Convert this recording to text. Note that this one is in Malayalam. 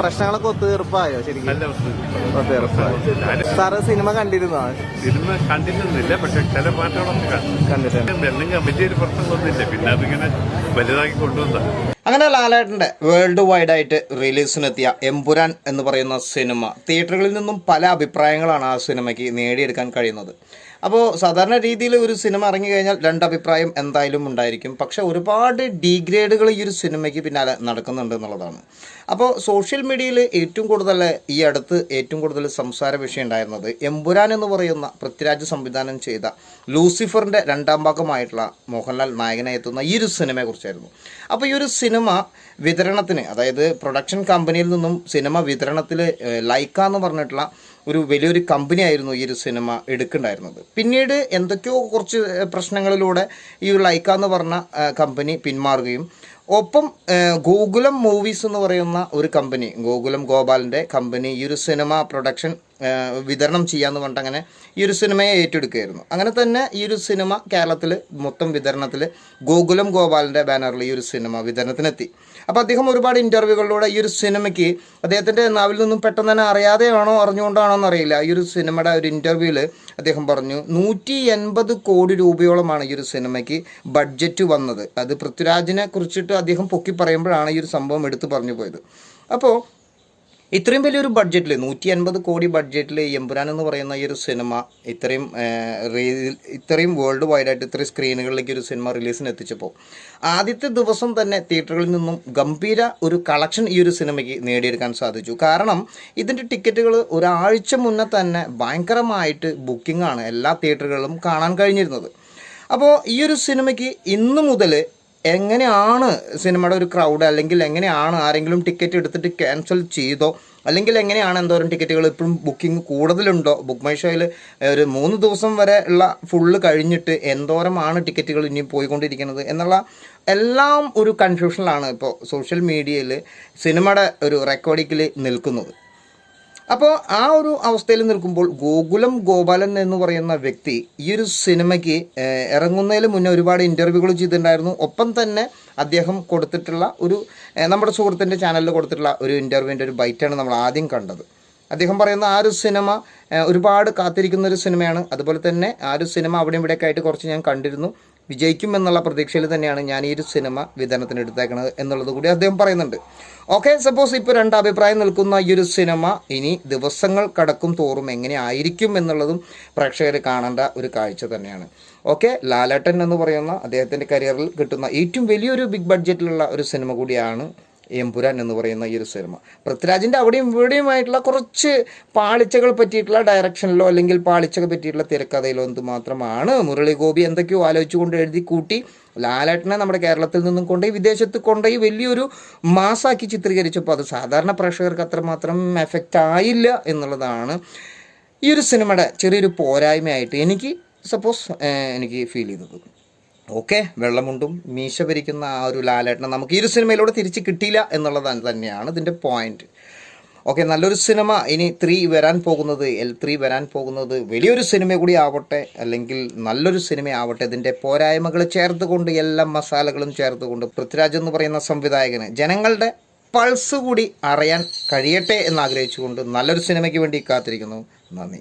പ്രശ്നങ്ങളൊക്കെ ഒത്തുതീർപ്പായോ ശരിക്കും? ഒത്തുതീർപ്പായോ? സാറ് സിനിമ കണ്ടിരുന്നോ? സിനിമ കണ്ടിരുന്നില്ല പക്ഷെ ചില പാട്ടുകളൊക്കെ കണ്ടു കണ്ടിട്ടുണ്ട്. എന്തെങ്കിലും വലിയൊരു പ്രശ്നമൊന്നുമില്ല പിന്നെ അതിങ്ങനെ വലുതാക്കി കൊണ്ടുവന്ന അങ്ങനെ ലാലേട്ടന്റെ വേൾഡ് വൈഡ് ആയിട്ട് റിലീസിനെത്തിയ എമ്പുരാൻ എന്ന് പറയുന്ന സിനിമ. തിയേറ്ററുകളിൽ നിന്നും പല അഭിപ്രായങ്ങളാണ് ആ സിനിമയ്ക്ക് നേടിയെടുക്കാൻ കഴിയുന്നത്. അപ്പോൾ സാധാരണ രീതിയിൽ ഒരു സിനിമ ഇറങ്ങി കഴിഞ്ഞാൽ രണ്ട് അഭിപ്രായം എന്തായാലും ഉണ്ടായിരിക്കും. പക്ഷേ ഒരുപാട് ഡീഗ്രേഡുകൾ ഈ ഒരു സിനിമയ്ക്ക് പിന്നാലെ നടക്കുന്നുണ്ട് എന്നുള്ളതാണ്. അപ്പോൾ സോഷ്യൽ മീഡിയയിൽ ഏറ്റവും കൂടുതൽ ഈ അടുത്ത് ഏറ്റവും കൂടുതൽ സംസാര വിഷയം ഉണ്ടായിരുന്നത് എമ്പുരാൻ എന്ന് പറയുന്ന പൃഥ്വിരാജ് സംവിധാനം ചെയ്ത ലൂസിഫറിന്റെ രണ്ടാം ഭാഗമായിട്ടുള്ള മോഹൻലാൽ നായകനെ എത്തുന്ന ഈ ഒരു സിനിമയെക്കുറിച്ചായിരുന്നു. അപ്പോൾ ഈ ഒരു സിനിമ വിതരണത്തിന് അതായത് പ്രൊഡക്ഷൻ കമ്പനിയിൽ നിന്നും സിനിമ വിതരണത്തിൽ ലൈക്ക എന്ന് പറഞ്ഞിട്ടുള്ള ഒരു വലിയൊരു കമ്പനി ആയിരുന്നു ഈ ഒരു സിനിമ എടുക്കുന്നുണ്ടായിരുന്നത്. പിന്നീട് എന്തൊക്കെയോ കുറച്ച് പ്രശ്നങ്ങളിലൂടെ ഈ ഒരു ലൈക്ക എന്ന് പറഞ്ഞ കമ്പനി പിന്മാറുകയും ഒപ്പം ഗോകുലം മൂവീസ് എന്ന് പറയുന്ന ഒരു കമ്പനി ഗോകുലം ഗോപാലിന്റെ കമ്പനി ഈ ഒരു സിനിമ പ്രൊഡക്ഷൻ വിതരണം ചെയ്യാന്ന് പറഞ്ഞിട്ട് അങ്ങനെ ഈ ഒരു സിനിമയെ ഏറ്റെടുക്കുകയായിരുന്നു. അങ്ങനെ തന്നെ ഈ ഒരു സിനിമ കേരളത്തിൽ മൊത്തം വിതരണത്തിൽ ഗോകുലം ഗോപാലിന്റെ ബാനറിൽ ഈ ഒരു സിനിമ വിതരണത്തിനെത്തി. അപ്പോൾ അദ്ദേഹം ഒരുപാട് ഇന്റർവ്യൂകളിലൂടെ ഈ ഒരു സിനിമയ്ക്ക് അദ്ദേഹത്തിന്റെ നാവിൽ നിന്നും പെട്ടെന്ന് തന്നെ അറിയാതെയാണോ അറിഞ്ഞുകൊണ്ടാണോ എന്നറിയില്ല. ഈ ഒരു സിനിമയുടെ ഒരു ഇന്റർവ്യൂവിൽ അദ്ദേഹം പറഞ്ഞു നൂറ്റി എൺപത് കോടി രൂപയോളമാണ് ഈ ഒരു സിനിമയ്ക്ക് ബഡ്ജറ്റ് വന്നത്. അത് പൃഥ്വിരാജിനെ കുറിച്ചിട്ട് അദ്ദേഹം പൊക്കി പറയുമ്പോഴാണ് ഈ ഒരു സംഭവം എടുത്തു പറഞ്ഞു പോയത്. അപ്പോൾ ഇത്രയും വലിയൊരു ബഡ്ജറ്റിൽ നൂറ്റി അൻപത് കോടി ബഡ്ജറ്റിൽ എമ്പുരാൻ എന്ന് പറയുന്ന ഈ ഒരു സിനിമ ഇത്രയും ഇത്രയും വേൾഡ് വൈഡായിട്ട് ഇത്രയും സ്ക്രീനുകളിലേക്ക് ഒരു സിനിമ റിലീസിന് എത്തിച്ചപ്പോൾ ആദ്യത്തെ ദിവസം തന്നെ തിയേറ്ററുകളിൽ നിന്നും ഗംഭീര ഒരു കളക്ഷൻ ഈ ഒരു സിനിമയ്ക്ക് നേടിയെടുക്കാൻ സാധിച്ചു. കാരണം ഇതിന്റെ ടിക്കറ്റുകൾ ഒരാഴ്ച മുന്നേ തന്നെ ഭയങ്കരമായിട്ട് ബുക്കിംഗ് ആണ് എല്ലാ തിയേറ്ററുകളിലും കാണാൻ കഴിഞ്ഞിരുന്നത്. അപ്പോൾ ഈ ഒരു സിനിമയ്ക്ക് ഇന്ന് മുതൽ എങ്ങനെയാണ് സിനിമയുടെ ഒരു ക്രൗഡ് അല്ലെങ്കിൽ എങ്ങനെയാണ് ആരെങ്കിലും ടിക്കറ്റ് എടുത്തിട്ട് ക്യാൻസൽ ചെയ്തോ? അല്ലെങ്കിൽ എങ്ങനെയാണ് എന്തോരം ടിക്കറ്റുകൾ ഇപ്പോഴും ബുക്കിംഗ് കൂടുതലുണ്ടോ? ബുക്ക് മൈ ഷോയിൽ ഒരു മൂന്ന് ദിവസം വരെ ഉള്ള ഫുള്ള് കഴിഞ്ഞിട്ട് എന്തോരമാണ് ടിക്കറ്റുകൾ ഇനി പോയിക്കൊണ്ടിരിക്കുന്നത് എന്നുള്ള എല്ലാം ഒരു കൺഫ്യൂഷനിലാണ് ഇപ്പോൾ സോഷ്യൽ മീഡിയയിൽ സിനിമയുടെ ഒരു റെക്കോർഡിക്കിൽ നിൽക്കുന്നത്. അപ്പോൾ ആ ഒരു അവസ്ഥയിൽ നിൽക്കുമ്പോൾ ഗോകുലം ഗോപാലൻ എന്ന് പറയുന്ന വ്യക്തി ഈ ഒരു സിനിമയ്ക്ക് ഇറങ്ങുന്നതിന് മുന്നേ ഒരുപാട് ഇന്റർവ്യൂകൾ ചെയ്തിട്ടുണ്ടായിരുന്നു. ഒപ്പം തന്നെ അദ്ദേഹം കൊടുത്തിട്ടുള്ള ഒരു നമ്മുടെ സുഹൃത്തിന്റെ ചാനലിൽ കൊടുത്തിട്ടുള്ള ഒരു ഇന്റർവ്യൂവിന്റെ ഒരു ബൈറ്റാണ് നമ്മൾ ആദ്യം കണ്ടത്. അദ്ദേഹം പറയുന്ന ആ ഒരു സിനിമ ഒരുപാട് കാത്തിരിക്കുന്ന ഒരു സിനിമയാണ്. അതുപോലെ തന്നെ ആ ഒരു സിനിമ അവിടെ ഇവിടെയൊക്കെ ആയിട്ട് കുറച്ച് ഞാൻ കണ്ടിരുന്നു. വിജയിക്കും എന്നുള്ള പ്രതീക്ഷയിൽ തന്നെയാണ് ഞാൻ ഈ ഒരു സിനിമ വിതരണത്തിന് എടുത്തേക്കുന്നത് എന്നുള്ളത് കൂടി അദ്ദേഹം പറയുന്നുണ്ട്. ഓക്കെ സപ്പോസ് ഇപ്പോൾ രണ്ട് അഭിപ്രായം നിൽക്കുന്ന ഈ ഒരു സിനിമ ഇനി ദിവസങ്ങൾ കടക്കും തോറും എങ്ങനെ ആയിരിക്കും എന്നുള്ളതും പ്രേക്ഷകർ കാണേണ്ട ഒരു കാഴ്ച തന്നെയാണ്. ഓക്കെ ലാലേട്ടൻ എന്ന് പറയുന്ന അദ്ദേഹത്തിന്റെ കരിയറിൽ കിട്ടുന്ന ഏറ്റവും വലിയൊരു ബിഗ് ബഡ്ജറ്റിലുള്ള ഒരു സിനിമ കൂടിയാണ് എമ്പുരാൻ എന്ന് പറയുന്ന ഈ ഒരു സിനിമ. പൃഥ്വിരാജിന്റെ അവിടെയും ഇവിടെയുമായിട്ടുള്ള കുറച്ച് പാളിച്ചകൾ പറ്റിയിട്ടുള്ള ഡയറക്ഷനിലോ അല്ലെങ്കിൽ പാളിച്ചകൾ പറ്റിയിട്ടുള്ള തിരക്കഥയിലോ എന്ത് മാത്രമാണ് മുരളി ഗോപി എന്തൊക്കെയോ ആലോചിച്ചുകൊണ്ട് എഴുതി കൂട്ടി. ലാലേട്ടനെ നമ്മുടെ കേരളത്തിൽ നിന്നും കൊണ്ടുപോയി വിദേശത്ത് കൊണ്ടുപോയി വലിയൊരു മാസാക്കി ചിത്രീകരിച്ചപ്പോൾ അത് സാധാരണ പ്രേക്ഷകർക്ക് അത്രമാത്രം എഫക്റ്റ് ആയില്ല എന്നുള്ളതാണ് ഈ ഒരു സിനിമയുടെ ചെറിയൊരു പോരായ്മയായിട്ട് എനിക്ക് സപ്പോസ് എനിക്ക് ഫീൽ ചെയ്തത്. ഓക്കെ വെള്ളമുണ്ടും മീശ ഭരിക്കുന്ന ആ ഒരു ലാലേട്ടനെ നമുക്ക് ഈ ഒരു സിനിമയിലൂടെ തിരിച്ച് കിട്ടിയില്ല എന്നുള്ളത് തന്നെയാണ് ഇതിന്റെ പോയിന്റ് ഓക്കെ നല്ലൊരു സിനിമ ഇനി ത്രീ വരാൻ പോകുന്നത് എൽ ത്രീ വരാൻ പോകുന്നത് വലിയൊരു സിനിമ കൂടി ആവട്ടെ അല്ലെങ്കിൽ നല്ലൊരു സിനിമ ആവട്ടെ ഇതിന്റെ പോരായ്മകൾ ചേർത്തുകൊണ്ട് എല്ലാ മസാലകളും ചേർത്തുകൊണ്ട് പൃഥ്വിരാജ് എന്ന് പറയുന്ന സംവിധായകന് ജനങ്ങളുടെ പൾസ് കൂടി അറിയാൻ കഴിയട്ടെ എന്ന് ആഗ്രഹിച്ചുകൊണ്ട് നല്ലൊരു സിനിമയ്ക്ക് വേണ്ടി കാത്തിരിക്കുന്നു. നന്ദി.